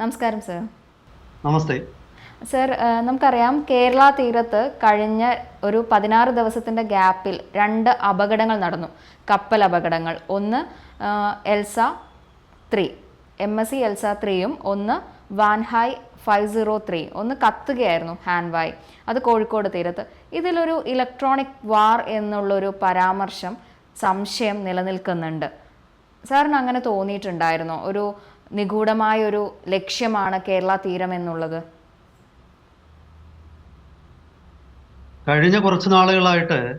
നമസ്കാരം സർ നമസ്തേ. സർ നമുക്കറിയാം കേരള തീരത്ത് കഴിഞ്ഞ ഒരു പതിനാറ് ദിവസത്തിന്റെ ഗ്യാപ്പിൽ രണ്ട് അപകടങ്ങൾ നടന്നു. കപ്പൽ അപകടങ്ങൾ. ഒന്ന് Elsa three M S C Elsa ത്രീയും ഒന്ന് വാൻഹായ് ഫൈവ് സീറോ ത്രീ ഒന്ന് കത്തുകയായിരുന്നു ഹാൻവായ് അത് കോഴിക്കോട് തീരത്ത്. ഇതിലൊരു ഇലക്ട്രോണിക് വാർ എന്നുള്ളൊരു പരാമർശം സംശയം നിലനിൽക്കുന്നുണ്ട്. സാറിന് അങ്ങനെ തോന്നിയിട്ടുണ്ടായിരുന്നോ? ഒരു നിഗൂഢമായ ഒരു ലക്ഷ്യമാണ് കേരള തീരം എന്നുള്ളത്. കഴിഞ്ഞ കുറച്ച് നാളുകളായിട്ട്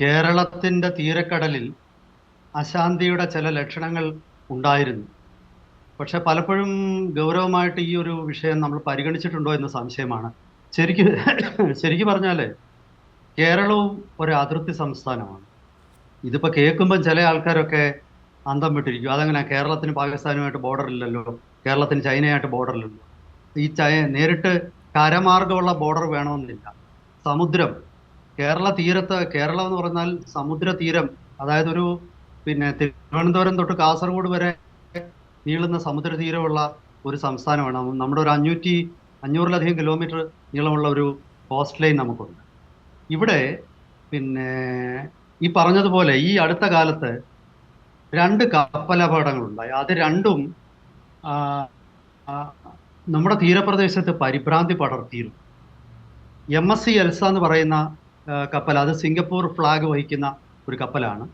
കേരളത്തിന്റെ തീരക്കടലിൽ അശാന്തിയുടെ ചില ലക്ഷണങ്ങൾ ഉണ്ടായിരുന്നു. പക്ഷെ പലപ്പോഴും ഗൗരവമായിട്ട് ഈ ഒരു വിഷയം നമ്മൾ പരിഗണിച്ചിട്ടുണ്ടോ എന്ന സംശയമാണ്. ശരിക്കും ശരിക്കും പറഞ്ഞാൽ കേരളവും ഒരു അതിർത്തി സംസ്ഥാനമാണ്. ഇതിപ്പോൾ കേൾക്കുമ്പം ചില ആൾക്കാരൊക്കെ അന്തം വിട്ടിരിക്കും അതങ്ങനെ കേരളത്തിന് പാകിസ്ഥാനുമായിട്ട് ബോർഡർ ഇല്ലല്ലോ. കേരളത്തിന് ചൈനയായിട്ട് ബോർഡർ ഇല്ലല്ലോ. ഈ ചൈ നേരിട്ട് കരമാർഗമുള്ള ബോർഡർ വേണമെന്നില്ല. സമുദ്രം. കേരള തീരത്ത് കേരളം എന്ന് പറഞ്ഞാൽ സമുദ്ര തീരം. അതായത് ഒരു പിന്നെ തിരുവനന്തപുരം തൊട്ട് കാസർഗോഡ് വരെ നീളുന്ന സമുദ്ര തീരമുള്ള ഒരു സംസ്ഥാനമാണ്. നമ്മുടെ ഒരു അഞ്ഞൂറ്റി അഞ്ഞൂറിലധികം കിലോമീറ്റർ നീളമുള്ള ഒരു കോസ്റ്റ് ലൈൻ നമുക്കുണ്ട്. ഇവിടെ പിന്നെ ഈ പറഞ്ഞതുപോലെ ഈ അടുത്ത കാലത്ത് രണ്ട് കപ്പലപകടങ്ങളുണ്ടായി. അത് രണ്ടും നമ്മുടെ തീരപ്രദേശത്ത് പരിഭ്രാന്തി പടർത്തിയിരുന്നു. എം എസ് സി എൽസ എന്ന് പറയുന്ന കപ്പൽ അത് സിംഗപ്പൂർ ഫ്ലാഗ് വഹിക്കുന്ന ഒരു കപ്പലാണ്.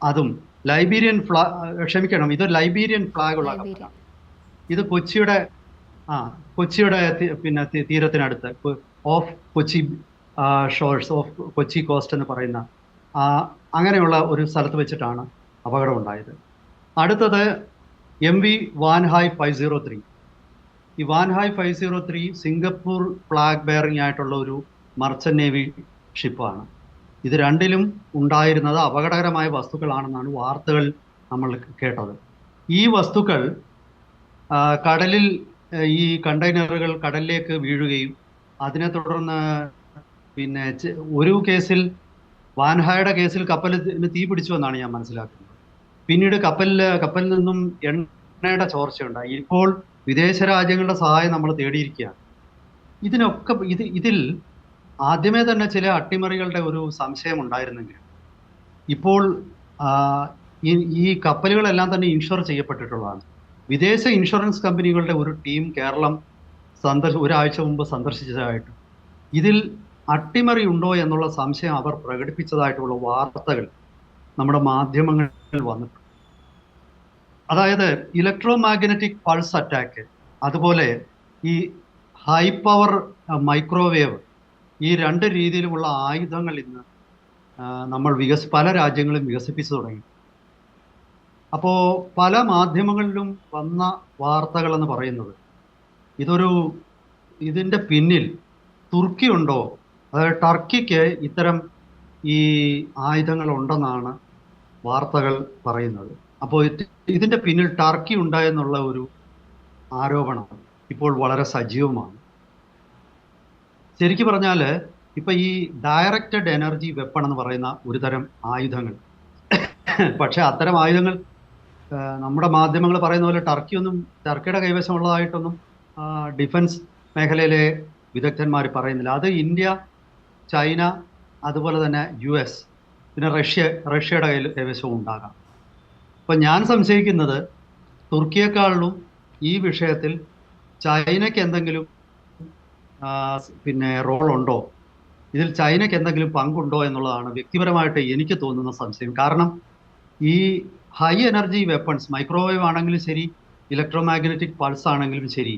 അതും ലൈബീരിയൻ ഫ്ലാ ക്ഷമിക്കണം ഇത് ലൈബീരിയൻ ഫ്ലാഗ് ഉള്ള കപ്പലാണ്. ഇത് കൊച്ചിയുടെ ആ കൊച്ചിയുടെ പിന്നെ തീരത്തിനടുത്ത് off Kochi shores off Kochi coast എന്ന് പറയുന്ന അങ്ങനെയുള്ള ഒരു സ്ഥലത്ത് വെച്ചിട്ടാണ് അപകടം ഉണ്ടായത് അടുത്തത് M V Wan Hai five zero three ഈ Wan Hai five zero three Singapore flag bearing ആയിട്ടുള്ള ഒരു മർച്ചന്റ് നേവി ഷിപ്പാണ്. ഇത് രണ്ടിലും ഉണ്ടായിരുന്നത് അപകടകരമായ വസ്തുക്കളാണെന്നാണ് വാർത്തകൾ നമ്മൾ കേട്ടത്. ഈ വസ്തുക്കൾ കടലിൽ ഈ കണ്ടെയ്നറുകൾ കടലിലേക്ക് വീഴുകയും അതിനെ തുടർന്ന് പിന്നെ ഒരു കേസിൽ വാൻഹായുടെ കേസിൽ കപ്പലിന് തീ പിടിച്ചു എന്നാണ് ഞാൻ മനസ്സിലാക്കുന്നത്. പിന്നീട് കപ്പലിൽ കപ്പലിൽ നിന്നും എണ്ണയുടെ ചോർച്ചയുണ്ടായി. ഇപ്പോൾ വിദേശ രാജ്യങ്ങളുടെ സഹായം നമ്മൾ തേടിയിരിക്കുകയാണ്. ഇതിനൊക്കെ ഇത് ഇതിൽ ആദ്യമേ തന്നെ ചില അട്ടിമറികളുടെ ഒരു സംശയം ഉണ്ടായിരുന്നെങ്കിൽ. ഇപ്പോൾ ഈ കപ്പലുകളെല്ലാം തന്നെ ഇൻഷുർ ചെയ്യപ്പെട്ടിട്ടുള്ളതാണ്. വിദേശ ഇൻഷുറൻസ് കമ്പനികളുടെ ഒരു ടീം കേരളം സന്ദർശ ഒരാഴ്ച മുമ്പ് സന്ദർശിച്ചതായിട്ട്. ഇതിൽ അട്ടിമറി ഉണ്ടോ എന്നുള്ള സംശയം അവർ പ്രകടിപ്പിച്ചതായിട്ടുള്ള വാർത്തകൾ നമ്മുടെ മാധ്യമങ്ങളിൽ വന്നിട്ടുണ്ട്. അതായത് ഇലക്ട്രോ മാഗ്നറ്റിക് പൾസ് അറ്റാക്ക് അതുപോലെ ഈ ഹൈ പവർ മൈക്രോവേവ് ഈ രണ്ട് രീതിയിലുമുള്ള ആയുധങ്ങൾ ഇന്ന് നമ്മൾ വികസ പല രാജ്യങ്ങളും വികസിപ്പിച്ചു തുടങ്ങി. അപ്പോൾ പല മാധ്യമങ്ങളിലും വന്ന വാർത്തകളെന്ന് പറയുന്നത് ഇതൊരു ഇതിന്റെ പിന്നിൽ തുർക്കി ഉണ്ടോ അതായത് ടർക്കിക്ക് ഇത്തരം ഈ ആയുധങ്ങൾ ഉണ്ടെന്നാണ് വാർത്തകൾ പറയുന്നത്. അപ്പോൾ ഇതിന്റെ പിന്നിൽ ടർക്കി ഉണ്ടായെന്നുള്ള ഒരു ആരോപണം ഇപ്പോൾ വളരെ സജീവമാണ്. ശരിക്കും പറഞ്ഞാൽ ഇപ്പൊ ഈ ഡയറക്റ്റഡ് എനർജി വെപ്പൺ എന്ന് പറയുന്ന ഒരു തരം ആയുധങ്ങൾ. പക്ഷേ അത്തരം ആയുധങ്ങൾ നമ്മുടെ മാധ്യമങ്ങൾ പറയുന്ന പോലെ ടർക്കിയൊന്നും ടർക്കിയുടെ കൈവശമുള്ളതായിട്ടൊന്നും ഡിഫൻസ് മേഖലയിലെ വിദഗ്ധന്മാർ പറയുന്നില്ല. അത് ഇന്ത്യ ചൈന അതുപോലെ തന്നെ യു എസ് പിന്നെ റഷ്യ റഷ്യയുടെ കയ്യിൽ കൈവശവും ഉണ്ടാകാം. അപ്പൊ ഞാൻ സംശയിക്കുന്നത് തുർക്കിയെക്കാളിലും ഈ വിഷയത്തിൽ ചൈനയ്ക്ക് എന്തെങ്കിലും പിന്നെ റോൾ ഉണ്ടോ? ഇതിൽ ചൈനയ്ക്ക് എന്തെങ്കിലും പങ്കുണ്ടോ എന്നുള്ളതാണ് വ്യക്തിപരമായിട്ട് എനിക്ക് തോന്നുന്ന സംശയം. കാരണം ഈ ഹൈ എനർജി വെപ്പൺസ് മൈക്രോവേവ് ആണെങ്കിലും ശരി ഇലക്ട്രോ മാഗ്നറ്റിക് പൾസ് ആണെങ്കിലും ശരി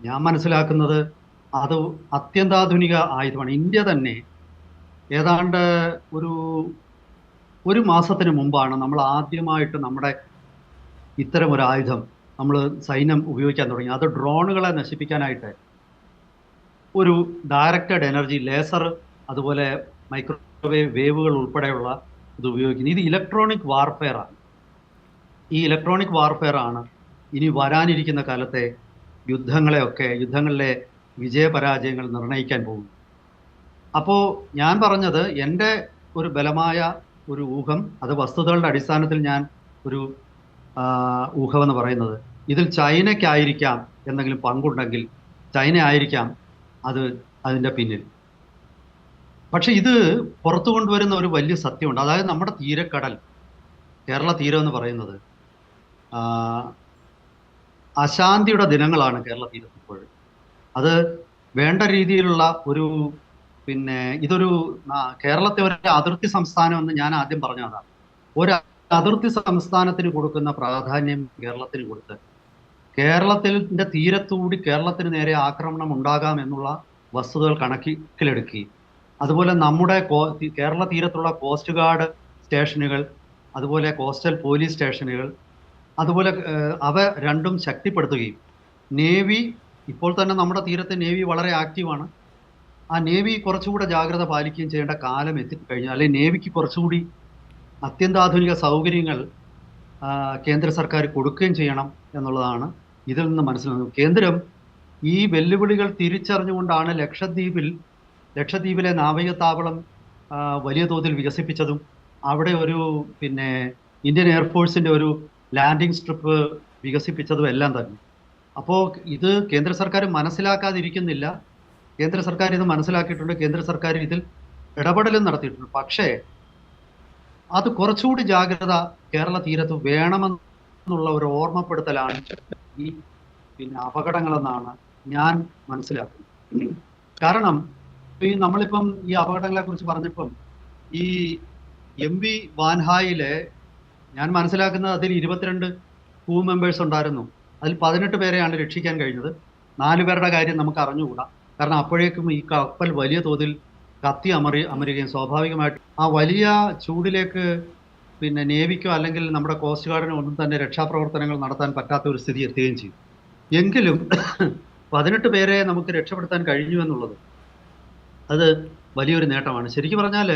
ഞാൻ മനസ്സിലാക്കുന്നത് അത് അത്യന്താധുനിക ആയുധമാണ്. ഇന്ത്യ തന്നെ ഏതാണ്ട് ഒരു ഒരു മാസത്തിന് മുമ്പാണ് നമ്മൾ ആദ്യമായിട്ട് നമ്മുടെ ഇത്തരം ഒരു ആയുധം നമ്മൾ സൈന്യം ഉപയോഗിക്കാൻ തുടങ്ങി. അത് ഡ്രോണുകളെ നശിപ്പിക്കാനായിട്ട് ഒരു ഡയറക്റ്റഡ് എനർജി ലേസർ അതുപോലെ മൈക്രോവേവ് വേവുകൾ ഉൾപ്പെടെയുള്ള ഇത് ഉപയോഗിക്കുന്നു. ഇത് ഇലക്ട്രോണിക് വാർഫെയർ ആണ്. ഈ ഇലക്ട്രോണിക് വാർഫെയർ ആണ് ഇനി വരാനിരിക്കുന്ന കാലത്തെ യുദ്ധങ്ങളെയൊക്കെ യുദ്ധങ്ങളിലെ വിജയപരാജയങ്ങൾ നിർണയിക്കാൻ പോകും അപ്പോൾ ഞാൻ പറഞ്ഞത് എന്റെ ഒരു ബലമായ ഒരു ഊഹം അത് വസ്തുതകളുടെ അടിസ്ഥാനത്തിൽ ഞാൻ ഒരു ഊഹമെന്ന് പറയുന്നത്. ഇതിൽ ചൈനയ്ക്കായിരിക്കാം എന്തെങ്കിലും പങ്കുണ്ടെങ്കിൽ ചൈന ആയിരിക്കാം അത് അതിന്റെ പിന്നിൽ. പക്ഷെ ഇത് പുറത്തു കൊണ്ടുവരുന്ന ഒരു വലിയ സത്യമുണ്ട്. അതായത് നമ്മുടെ തീരക്കടൽ കേരള തീരം എന്ന് പറയുന്നത് അശാന്തിയുടെ ദിനങ്ങളാണ് കേരള തീരത്ത് അത് വേണ്ട രീതിയിലുള്ള ഒരു പിന്നെ ഇതൊരു കേരളത്തെ ഒരു അതിർത്തി സംസ്ഥാനം എന്ന് ഞാൻ ആദ്യം പറഞ്ഞതാണ്. ഒരു അതിർത്തി സംസ്ഥാനത്തിന് കൊടുക്കുന്ന പ്രാധാന്യം കേരളത്തിന് കൊടുത്ത് കേരളത്തിന്റെ തീരത്തുകൂടി കേരളത്തിന് നേരെ ആക്രമണം ഉണ്ടാകാം എന്നുള്ള വസ്തുതകൾ കണക്കിലെടുക്കി. അതുപോലെ നമ്മുടെ കേരള തീരത്തുള്ള കോസ്റ്റ് ഗാർഡ് സ്റ്റേഷനുകൾ അതുപോലെ കോസ്റ്റൽ പോലീസ് സ്റ്റേഷനുകൾ അതുപോലെ അവ രണ്ടും ശക്തിപ്പെടുത്തുകയും. നേവി ഇപ്പോൾ തന്നെ നമ്മുടെ തീരത്തെ നേവി വളരെ ആക്റ്റീവാണ് ആ നേവി കുറച്ചുകൂടെ ജാഗ്രത പാലിക്കുകയും ചെയ്യേണ്ട കാലം എത്തിക്കഴിഞ്ഞാൽ അല്ലെങ്കിൽ നേവിക്ക് കുറച്ചുകൂടി അത്യന്താധുനിക സൗകര്യങ്ങൾ കേന്ദ്ര സർക്കാർ കൊടുക്കുകയും ചെയ്യണം എന്നുള്ളതാണ് ഇതിൽ നിന്ന് മനസ്സിലാകുന്നത്. കേന്ദ്രം ഈ വെല്ലുവിളികൾ തിരിച്ചറിഞ്ഞുകൊണ്ടാണ് ലക്ഷദ്വീപിൽ ലക്ഷദ്വീപിലെ നാവികത്താവളം താവളം വലിയ തോതിൽ വികസിപ്പിച്ചതും അവിടെ ഒരു പിന്നെ ഇന്ത്യൻ എയർഫോഴ്സിന്റെ ഒരു ലാൻഡിംഗ് സ്ട്രിപ്പ് വികസിപ്പിച്ചതും എല്ലാം തന്നെ. അപ്പോൾ ഇത് കേന്ദ്ര സർക്കാർ മനസ്സിലാക്കാതിരിക്കുന്നില്ല. കേന്ദ്ര സർക്കാർ ഇത് മനസ്സിലാക്കിയിട്ടുണ്ട്. കേന്ദ്ര സർക്കാർ ഇതിൽ ഇടപെടലും നടത്തിയിട്ടുണ്ട്. പക്ഷേ അത് കുറച്ചുകൂടി ജാഗ്രത കേരള തീരത്ത് വേണമെന്നുള്ള ഒരു ഓർമ്മപ്പെടുത്തലാണ് ഈ പിന്നെ അപകടങ്ങളെന്നാണ് ഞാൻ മനസ്സിലാക്കുന്നത്. കാരണം ഈ നമ്മളിപ്പം ഈ അപകടങ്ങളെ കുറിച്ച് പറഞ്ഞപ്പം ഈ എം വി വാൻഹായിലെ ഞാൻ മനസ്സിലാക്കുന്നത് അതിൽ ഇരുപത്തിരണ്ട് ക്രൂ മെമ്പേഴ്സ് ഉണ്ടായിരുന്നു. അതിൽ പതിനെട്ട് പേരെയാണ് രക്ഷിക്കാൻ കഴിഞ്ഞത്. നാല് പേരുടെ കാര്യം നമുക്ക് അറിഞ്ഞുകൂടാ. കാരണം അപ്പോഴേക്കും ഈ കപ്പൽ വലിയ തോതിൽ കത്തി അമറി അമരുകയും സ്വാഭാവികമായിട്ട് ആ വലിയ ചൂടിലേക്ക് പിന്നെ നേവിക്കോ അല്ലെങ്കിൽ നമ്മുടെ കോസ്റ്റ് ഗാർഡിനോ ഒന്നും തന്നെ രക്ഷാപ്രവർത്തനങ്ങൾ നടത്താൻ പറ്റാത്ത ഒരു സ്ഥിതി എത്തുകയും ചെയ്തു. എങ്കിലും പതിനെട്ട് പേരെ നമുക്ക് രക്ഷപ്പെടുത്താൻ കഴിഞ്ഞു എന്നുള്ളത് അത് വലിയൊരു നേട്ടമാണ്. ശരിക്കും പറഞ്ഞാൽ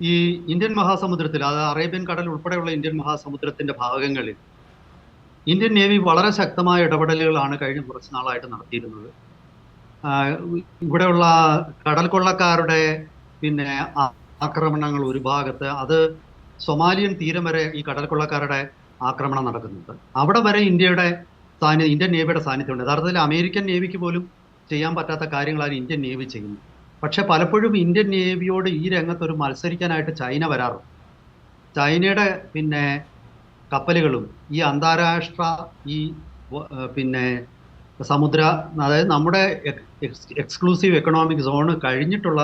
ഈ ഇന്ത്യൻ മഹാസമുദ്രത്തിൽ അത് അറേബ്യൻ കടൽ ഉൾപ്പെടെയുള്ള ഇന്ത്യൻ മഹാസമുദ്രത്തിന്റെ ഭാഗങ്ങളിൽ ഇന്ത്യൻ നേവി വളരെ ശക്തമായ ഇടപെടലുകളാണ് കഴിഞ്ഞ കുറച്ച് നാളായിട്ട് നടത്തിയിരുന്നത്. ഇവിടെയുള്ള കടൽ കൊള്ളക്കാരുടെ പിന്നെ ആക്രമണങ്ങൾ ഒരു ഭാഗത്ത് അത് സൊമാലിയൻ തീരം വരെ ഈ കടൽ കൊള്ളക്കാരുടെ ആക്രമണം നടക്കുന്നുണ്ട്. അവിടെ വരെ ഇന്ത്യയുടെ സാന്നിധ്യം ഇന്ത്യൻ നേവിയുടെ സാന്നിധ്യമുണ്ട്. യഥാർത്ഥത്തിൽ അമേരിക്കൻ നേവിക്ക് പോലും ചെയ്യാൻ പറ്റാത്ത കാര്യങ്ങളാണ് ഇന്ത്യൻ നേവി ചെയ്യുന്നത്. പക്ഷെ പലപ്പോഴും ഇന്ത്യൻ നേവിയോട് ഈ രംഗത്ത് ഒരു മത്സരിക്കാനായിട്ട് ചൈന വരാറുണ്ട്. ചൈനയുടെ പിന്നെ കപ്പലുകളും ഈ അന്താരാഷ്ട്ര ഈ പിന്നെ സമുദ്ര അതായത് നമ്മുടെ എക്സ്ക്ലൂസീവ് എക്കണോമിക് സോണ് കഴിഞ്ഞിട്ടുള്ള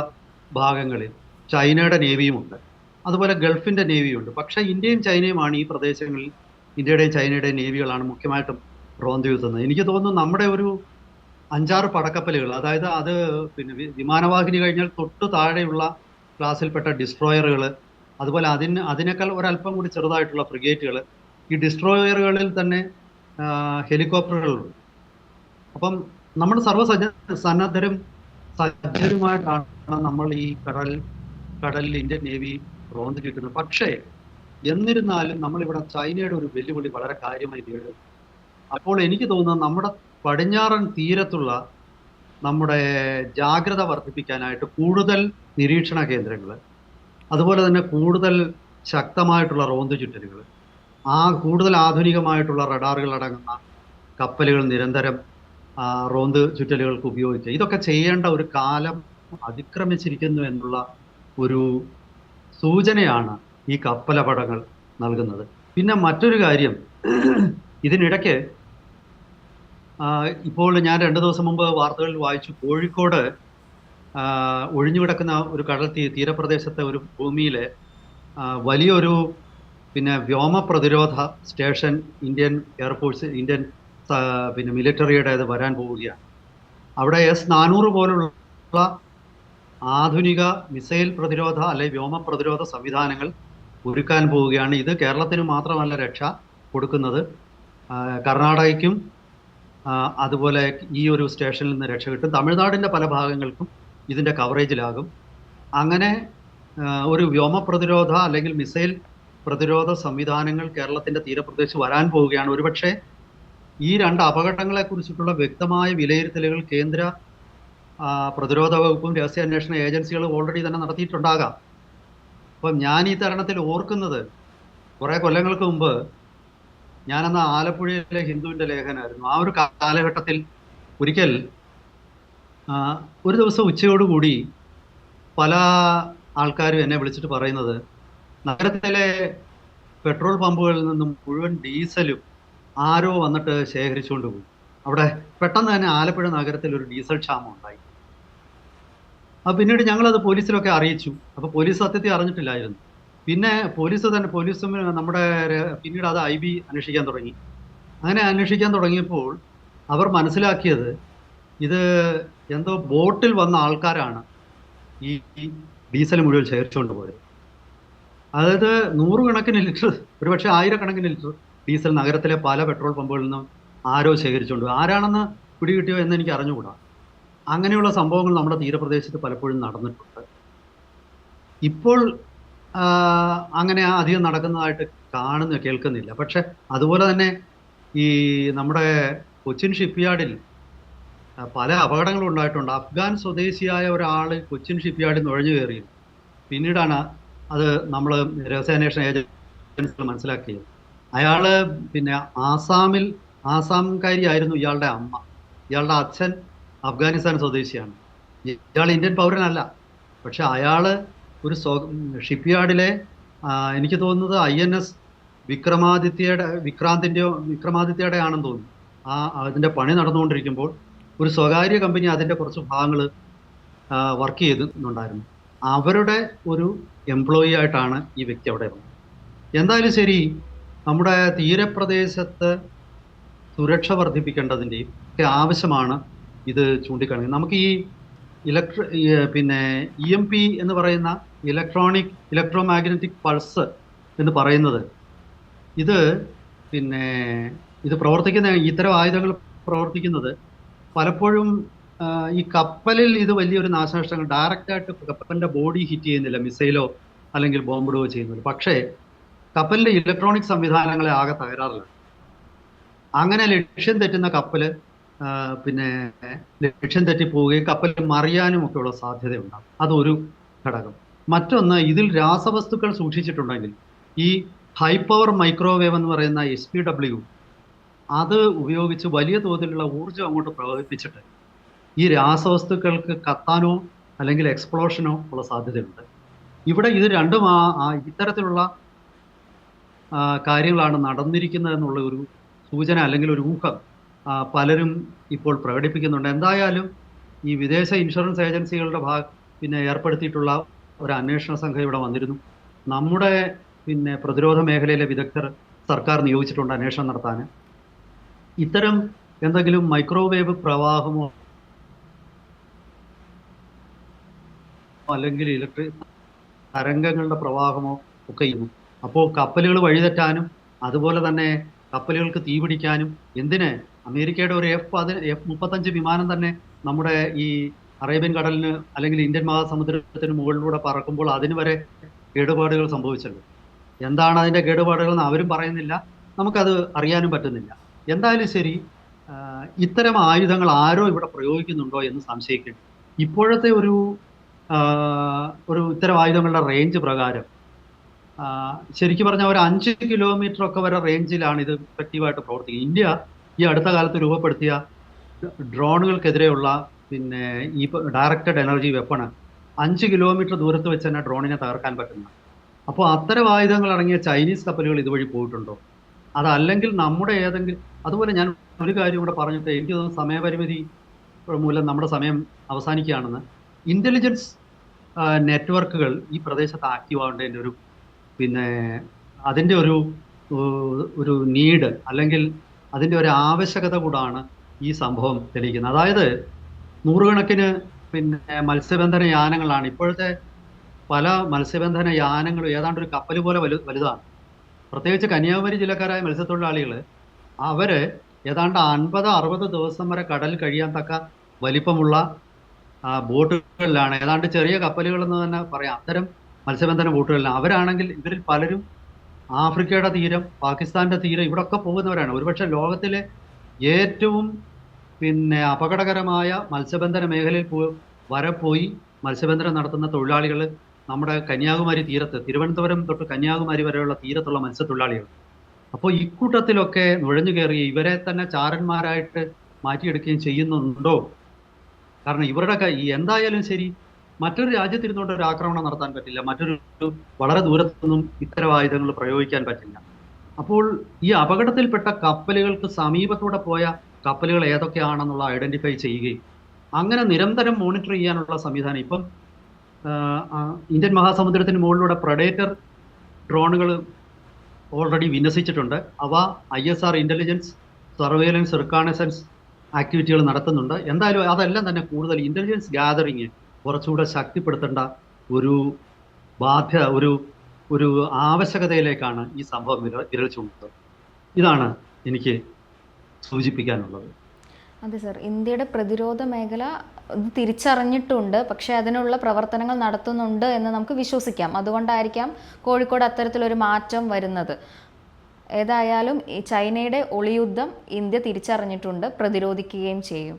ഭാഗങ്ങളിൽ ചൈനയുടെ നേവിയുമുണ്ട് അതുപോലെ ഗൾഫിന്റെ നേവിയുണ്ട് പക്ഷേ ഇന്ത്യയും ചൈനയുമാണ് ഈ പ്രദേശങ്ങളിൽ ഇന്ത്യയുടെയും ചൈനയുടെയും നേവികളാണ് മുഖ്യമായിട്ടും റോന്തിയുത്തുന്നത് എനിക്ക് തോന്നുന്നു നമ്മുടെ ഒരു അഞ്ചാറ് പടക്കപ്പലുകൾ അതായത് അത് പിന്നെ വിമാനവാഹിനി കഴിഞ്ഞാൽ തൊട്ട് താഴെയുള്ള ക്ലാസ്സിൽപ്പെട്ട ഡിസ്ട്രോയറുകൾ അതുപോലെ അതിന് അതിനേക്കാൾ ഒരല്പം കൂടി ചെറുതായിട്ടുള്ള ഫ്രിഗേറ്റുകൾ ഈ ഡിസ്ട്രോയറുകളിൽ തന്നെ ഹെലികോപ്റ്ററുകളുണ്ട്. അപ്പം നമ്മൾ സർവസജ്ജ സന്നദ്ധരും സജ്ജരുമായിട്ടാണ് നമ്മൾ ഈ കടൽ കടലിൽ ഇന്ത്യൻ നേവി റോന്ത് കിട്ടുന്നത് പക്ഷേ എന്നിരുന്നാലും നമ്മളിവിടെ ചൈനയുടെ ഒരു വെല്ലുവിളി വളരെ കാര്യമായി നേരിടും അപ്പോൾ എനിക്ക് തോന്നുന്നത് നമ്മുടെ പടിഞ്ഞാറൻ തീരത്തുള്ള നമ്മുടെ ജാഗ്രത വർദ്ധിപ്പിക്കാനായിട്ട് കൂടുതൽ നിരീക്ഷണ കേന്ദ്രങ്ങൾ അതുപോലെ തന്നെ കൂടുതൽ ശക്തമായിട്ടുള്ള റോന്ത് ചുറ്റലുകൾ ആ കൂടുതൽ ആധുനികമായിട്ടുള്ള റഡാറുകൾ അടങ്ങുന്ന കപ്പലുകൾ നിരന്തരം റോന്ത് ചുറ്റലുകൾക്ക് ഉപയോഗിക്കുക ഇതൊക്കെ ചെയ്യേണ്ട ഒരു കാലം അതിക്രമിച്ചിരിക്കുന്നു എന്നുള്ള ഒരു സൂചനയാണ് ഈ കപ്പലപടങ്ങൾ നൽകുന്നത്. പിന്നെ മറ്റൊരു കാര്യം ഇതിനിടയ്ക്ക് ഇപ്പോൾ ഞാൻ രണ്ട് ദിവസം മുമ്പ് വാർത്തകളിൽ വായിച്ചു കോഴിക്കോട് ഒഴിഞ്ഞു കിടക്കുന്ന ഒരു കടൽ തീ തീരപ്രദേശത്തെ ഒരു ഭൂമിയിൽ വലിയൊരു പിന്നെ വ്യോമ പ്രതിരോധ സ്റ്റേഷൻ ഇന്ത്യൻ എയർഫോഴ്സ് ഇന്ത്യൻ പിന്നെ മിലിറ്ററിയുടേത് വരാൻ പോവുകയാണ്. അവിടെ എസ് നാനൂറ് പോലുള്ള ആധുനിക മിസൈൽ പ്രതിരോധ അല്ലെങ്കിൽ വ്യോമ പ്രതിരോധ സംവിധാനങ്ങൾ ഒരുക്കാൻ പോവുകയാണ്. ഇത് കേരളത്തിന് മാത്രമല്ല രക്ഷ കൊടുക്കുന്നത്. കർണാടകയ്ക്കും അതുപോലെ ഈ ഒരു സ്റ്റേഷനിൽ നിന്ന് രക്ഷ കിട്ടും. തമിഴ്നാടിന്റെ പല ഭാഗങ്ങൾക്കും ഇതിന്റെ കവറേജിലാകും അങ്ങനെ ഒരു വ്യോമ പ്രതിരോധ അല്ലെങ്കിൽ മിസൈൽ പ്രതിരോധ സംവിധാനങ്ങൾ കേരളത്തിന്റെ തീരപ്രദേശത്ത് വരാൻ പോവുകയാണ്. ഒരുപക്ഷെ ഈ രണ്ട് അപകടങ്ങളെ കുറിച്ചിട്ടുള്ള വ്യക്തമായ വിലയിരുത്തലുകൾ കേന്ദ്ര പ്രതിരോധ വകുപ്പും രഹസ്യാന്വേഷണ ഏജൻസികളും ഓൾറെഡി തന്നെ നടത്തിയിട്ടുണ്ടാകാം. അപ്പം ഞാൻ ഈ തരണത്തിൽ ഓർക്കുന്നത് കുറേ കൊല്ലങ്ങൾക്ക് മുമ്പ് ഞാനന്ന് ആലപ്പുഴയിലെ ഹിന്ദുവിന്റെ ലേഖനായിരുന്നു. ആ ഒരു കാലഘട്ടത്തിൽ ഒരിക്കൽ ഒരു ദിവസം ഉച്ചയോടുകൂടി പല ആൾക്കാരും എന്നെ വിളിച്ചിട്ട് പറയുന്നത് നഗരത്തിലെ പെട്രോൾ പമ്പുകളിൽ നിന്നും മുഴുവൻ ഡീസലും ആരോ വന്നിട്ട് ശേഖരിച്ചുകൊണ്ട് പോയി. അവിടെ പെട്ടെന്ന് തന്നെ ആലപ്പുഴ നഗരത്തിൽ ഒരു ഡീസൽ ക്ഷാമം ഉണ്ടായി. അപ്പൊ പിന്നീട് ഞങ്ങളത് പോലീസിലൊക്കെ അറിയിച്ചു. അപ്പൊ പോലീസ് സത്യത്തെ അറിഞ്ഞിട്ടില്ലായിരുന്നു. പിന്നെ പോലീസ് തന്നെ പോലീസും നമ്മുടെ പിന്നീട് അത് ഐ ബി അന്വേഷിക്കാൻ തുടങ്ങി. അങ്ങനെ അന്വേഷിക്കാൻ തുടങ്ങിയപ്പോൾ അവർ മനസ്സിലാക്കിയത് ഇത് എന്തോ ബോട്ടിൽ വന്ന ആൾക്കാരാണ് ഈ ഈ ഡീസൽ മുഴുവൻ ശേഖരിച്ചുകൊണ്ട് പോയത്. അതായത് നൂറുകണക്കിന് ലിറ്റർ ഒരുപക്ഷെ ആയിരക്കണക്കിന് ലിറ്റർ ഡീസൽ നഗരത്തിലെ പല പെട്രോൾ പമ്പുകളിൽ നിന്നും ആരോ ശേഖരിച്ചുകൊണ്ട്. ആരാണെന്ന് പിടികിട്ടിയോ എന്ന് എനിക്ക് അറിഞ്ഞുകൂടാ. അങ്ങനെയുള്ള സംഭവങ്ങൾ നമ്മുടെ തീരപ്രദേശത്ത് പലപ്പോഴും നടന്നിട്ടുണ്ട്. ഇപ്പോൾ അങ്ങനെ അധികം നടക്കുന്നതായിട്ട് കാണുന്ന കേൾക്കുന്നില്ല. പക്ഷെ അതുപോലെ തന്നെ ഈ നമ്മുടെ കൊച്ചിൻ ഷിപ്പ്യാർഡിൽ പല അപകടങ്ങളും ഉണ്ടായിട്ടുണ്ട്. അഫ്ഗാൻ സ്വദേശിയായ ഒരാൾ കൊച്ചിൻ ഷിപ്പ്യാർഡിൽ നുഴഞ്ഞു കയറി പിന്നീടാണ് അത് നമ്മൾ രഹസ്യാന്വേഷണ ഏജൻസികൾ മനസ്സിലാക്കിയത്. അയാൾ പിന്നെ ആസാമിൽ ആസാംകാരിയായിരുന്നു ഇയാളുടെ അമ്മ. ഇയാളുടെ അച്ഛൻ അഫ്ഗാനിസ്ഥാൻ സ്വദേശിയാണ്. ഇയാൾ ഇന്ത്യൻ പൗരനല്ല. പക്ഷെ അയാൾ ഒരു സ്വ ഷിപ്പ്യാർഡിലെ എനിക്ക് തോന്നുന്നത് ഐ എൻ എസ് വിക്രമാദിത്യയുടെ വിക്രാന്തിന്റെയോ വിക്രമാദിത്യയുടെ ആണെന്ന് തോന്നുന്നു. ആ അതിന്റെ പണി നടന്നുകൊണ്ടിരിക്കുമ്പോൾ ഒരു സ്വകാര്യ കമ്പനി അതിന്റെ കുറച്ച് ഭാഗങ്ങൾ വർക്ക് ചെയ്തിട്ടുണ്ടായിരുന്നു. അവരുടെ ഒരു എംപ്ലോയി ആയിട്ടാണ് ഈ വ്യക്തി അവിടെ വന്നത്. എന്തായാലും ശരി നമ്മുടെ തീരപ്രദേശത്ത് സുരക്ഷ വർദ്ധിപ്പിക്കേണ്ടതിന്റെയും ഒക്കെ ആവശ്യമാണ് ഇത് ചൂണ്ടിക്കാണിക്കുന്നത്. നമുക്ക് ഈ ഇലക്ട്ര പിന്നെ ഇ എം പി എന്ന് പറയുന്ന ഇലക്ട്രോണിക് ഇലക്ട്രോ മാഗ്നറ്റിക് പൾസ് എന്ന് പറയുന്നത് ഇത് പിന്നെ ഇത് പ്രവർത്തിക്കുന്ന ഇത്തരം ആയുധങ്ങൾ പ്രവർത്തിക്കുന്നത് പലപ്പോഴും ഈ കപ്പലിൽ ഇത് വലിയൊരു നാശനഷ്ടങ്ങൾ ഡയറക്റ്റായിട്ട് കപ്പലിന്റെ ബോഡി ഹിറ്റ് ചെയ്യുന്നില്ല മിസൈലോ അല്ലെങ്കിൽ ബോംബിടുകയോ ചെയ്യുന്നില്ല. പക്ഷേ കപ്പലിന്റെ ഇലക്ട്രോണിക് സംവിധാനങ്ങളെ ആകെ തകരാറിലാണ് അങ്ങനെ ലക്ഷ്യം തെറ്റുന്ന കപ്പൽ പിന്നെ ലക്ഷ്യം തെറ്റി പോവുകയും കപ്പൽ മറിയാനും ഒക്കെയുള്ള സാധ്യതയുണ്ടാകും അതൊരു ഘടകം. മറ്റൊന്ന് ഇതിൽ രാസവസ്തുക്കൾ സൂക്ഷിച്ചിട്ടുണ്ടെങ്കിൽ ഈ ഹൈ പവർ മൈക്രോവേവ് എന്ന് പറയുന്ന എസ് പി ഡബ്ല്യു അത് ഉപയോഗിച്ച് വലിയ തോതിലുള്ള ഊർജം അങ്ങോട്ട് പ്രവഹിപ്പിച്ചിട്ട് ഈ രാസവസ്തുക്കൾക്ക് കത്താനോ അല്ലെങ്കിൽ എക്സ്പ്ലോഷനോ ഉള്ള സാധ്യതയുണ്ട്. ഇവിടെ ഇത് രണ്ടും ആ ഇത്തരത്തിലുള്ള കാര്യങ്ങളാണ് നടന്നിരിക്കുന്നത് എന്നുള്ള ഒരു സൂചന അല്ലെങ്കിൽ ഒരു ഊഹം പലരും ഇപ്പോൾ പ്രകടിപ്പിക്കുന്നുണ്ട്. എന്തായാലും ഈ വിദേശ ഇൻഷുറൻസ് ഏജൻസികളുടെ ഭാഗ പിന്നെ ഏർപ്പെടുത്തിയിട്ടുള്ള ഒരു അന്വേഷണ സംഘം ഇവിടെ വന്നിരുന്നു. നമ്മുടെ പിന്നെ പ്രതിരോധ മേഖലയിലെ വിദഗ്ധർ സർക്കാർ നിയോഗിച്ചിട്ടുണ്ട് അന്വേഷണം നടത്താൻ. ഇത്തരം എന്തെങ്കിലും മൈക്രോവേവ് പ്രവാഹമോ അല്ലെങ്കിൽ ഇലക്ട്രിക് തരംഗങ്ങളുടെ പ്രവാഹമോ ഒക്കെ ഇരുന്നു അപ്പോൾ കപ്പലുകൾ വഴിതെറ്റാനും അതുപോലെ തന്നെ കപ്പലുകൾക്ക് തീപിടിക്കാനും എന്തിന്? അമേരിക്കയുടെ ഒരു എഫ് പതി എഫ് മുപ്പത്തഞ്ച് വിമാനം തന്നെ നമ്മുടെ ഈ അറേബ്യൻ കടലിന് അല്ലെങ്കിൽ ഇന്ത്യൻ മഹാസമുദ്രത്തിന് മുകളിലൂടെ പറക്കുമ്പോൾ അതിന് വരെ കേടുപാടുകൾ സംഭവിച്ചല്ലോ. എന്താണ് അതിന്റെ കേടുപാടുകൾ എന്ന് അവരും പറയുന്നില്ല. നമുക്കത് അറിയാനും പറ്റുന്നില്ല. എന്തായാലും ശരി ഇത്തരം ആയുധങ്ങൾ ആരോ ഇവിടെ പ്രയോഗിക്കുന്നുണ്ടോ എന്ന് സംശയിക്കുന്നു ഇപ്പോഴത്തെ ഒരു ഒരു ഇത്തരം ആയുധങ്ങളുടെ റേഞ്ച് പ്രകാരം ശരിക്കും പറഞ്ഞാൽ ഒരു അഞ്ച് കിലോമീറ്റർ ഒക്കെ വരെ റേഞ്ചിലാണ് ഇത് എഫക്റ്റീവായിട്ട് പ്രവർത്തിക്കുന്നത്. ഇന്ത്യ ഈ അടുത്ത കാലത്ത് രൂപപ്പെടുത്തിയ ഡ്രോണുകൾക്കെതിരെയുള്ള പിന്നെ ഈ ഡയറക്റ്റഡ് എനർജി വെപ്പണ് അഞ്ച് കിലോമീറ്റർ ദൂരത്ത് വെച്ച് തന്നെ ഡ്രോണിനെ തകർക്കാൻ പറ്റുന്ന അപ്പോൾ അത്തരം ആയുധങ്ങൾ അടങ്ങിയ ചൈനീസ് കപ്പലുകൾ ഇതുവഴി പോയിട്ടുണ്ടോ? അതല്ലെങ്കിൽ നമ്മുടെ ഏതെങ്കിലും അതുപോലെ ഞാൻ ഒരു കാര്യം കൂടെ പറഞ്ഞിട്ട് എനിക്ക് തോന്നുന്നു സമയപരിമിതി മൂലം നമ്മുടെ സമയം അവസാനിക്കുകയാണെന്ന്. ഇന്റലിജൻസ് നെറ്റ്വർക്കുകൾ ഈ പ്രദേശത്ത് ആക്റ്റീവ് ആവേണ്ടതിന്റെ ഒരു പിന്നെ അതിന്റെ ഒരു ഒരു നീഡ് അല്ലെങ്കിൽ അതിന്റെ ഒരു ആവശ്യകത കൂടാണ് ഈ സംഭവം തെളിയിക്കുന്നത്. അതായത് നൂറുകണക്കിന് പിന്നെ മത്സ്യബന്ധന യാനങ്ങളാണ്. ഇപ്പോഴത്തെ പല മത്സ്യബന്ധന യാനങ്ങളും ഏതാണ്ട് ഒരു കപ്പൽ പോലെ വലു വലുതാണ്. പ്രത്യേകിച്ച് കന്യാകുമാരി ജില്ലക്കാരായ മത്സ്യത്തൊഴിലാളികൾ അവർ ഏതാണ്ട് അൻപത് അറുപത് ദിവസം വരെ കടൽ കഴിയാൻ തക്ക വലിപ്പമുള്ള ബോട്ടുകളിലാണ്. ഏതാണ്ട് ചെറിയ കപ്പലുകളെന്ന് തന്നെ പറയാം. അത്തരം മത്സ്യബന്ധന ബോട്ടുകളിൽ അവരാണെങ്കിൽ ഇവരിൽ പലരും ആഫ്രിക്കയുടെ തീരം പാകിസ്ഥാന്റെ തീരം ഇവിടെ ഒക്കെ പോകുന്നവരാണ്. ഒരുപക്ഷെ ലോകത്തിലെ ഏറ്റവും പിന്നെ അപകടകരമായ മത്സ്യബന്ധന മേഖലയിൽ പോ വരെ പോയി മത്സ്യബന്ധനം നടത്തുന്ന തൊഴിലാളികൾ നമ്മുടെ കന്യാകുമാരി തീരത്ത് തിരുവനന്തപുരം തൊട്ട് കന്യാകുമാരി വരെയുള്ള തീരത്തുള്ള മത്സ്യത്തൊഴിലാളികൾ അപ്പോൾ ഇക്കൂട്ടത്തിലൊക്കെ നുഴഞ്ഞു കയറി ഇവരെ തന്നെ ചാരന്മാരായിട്ട് മാറ്റിയെടുക്കുകയും ചെയ്യുന്നുണ്ടോ? കാരണം ഇവരുടെ എന്തായാലും ശരി മറ്റൊരു രാജ്യത്തിരുന്നുകൊണ്ട് ഒരു ആക്രമണം നടത്താൻ പറ്റില്ല. മറ്റൊരു വളരെ ദൂരത്തുനിന്നും ഇത്തരം ആയുധങ്ങൾ പ്രയോഗിക്കാൻ പറ്റില്ല. അപ്പോൾ ഈ അപകടത്തിൽപ്പെട്ട കപ്പലുകൾക്ക് സമീപത്തൂടെ പോയ കപ്പലുകൾ ഏതൊക്കെയാണെന്നുള്ള ഐഡന്റിഫൈ ചെയ്യുകയും അങ്ങനെ നിരന്തരം മോണിറ്റർ ചെയ്യാനുള്ള സംവിധാനം ഇപ്പം ഇന്ത്യൻ മഹാസമുദ്രത്തിന് മുകളിലൂടെ പ്രഡേറ്റർ ഡ്രോണുകൾ ഓൾറെഡി വിന്യസിച്ചിട്ടുണ്ട്. അവ I S R intelligence surveillance reconnaissance ആക്ടിവിറ്റികൾ നടത്തുന്നുണ്ട്. എന്തായാലും അതെല്ലാം തന്നെ കൂടുതൽ ഇന്റലിജൻസ് ഗാദറിങ് കുറച്ചുകൂടെ ശക്തിപ്പെടുത്തേണ്ട ഒരു ബാധ്യ ഒരു ഒരു ആവശ്യകതയിലേക്കാണ് ഈ സംഭവം വിരൽ ഇതാണ് എനിക്ക് സൂചിപ്പിക്കാനുള്ളത്. അതെ സർ. ഇന്ത്യയുടെ പ്രതിരോധ മേഖല തിരിച്ചറിഞ്ഞിട്ടുണ്ട്. പക്ഷേ അതിനുള്ള പ്രവർത്തനങ്ങൾ നടത്തുന്നുണ്ട് എന്ന് നമുക്ക് വിശ്വസിക്കാം. അതുകൊണ്ടായിരിക്കാം കോഴിക്കോട് അത്തരത്തിലൊരു മാറ്റം വരുന്നത്. ഏതായാലും ഈ ചൈനയുടെ ഒളിയുദ്ധം ഇന്ത്യ തിരിച്ചറിഞ്ഞിട്ടുണ്ട്. പ്രതിരോധിക്കുകയും ചെയ്യും.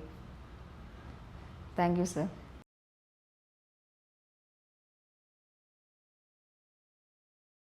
Thank you sir.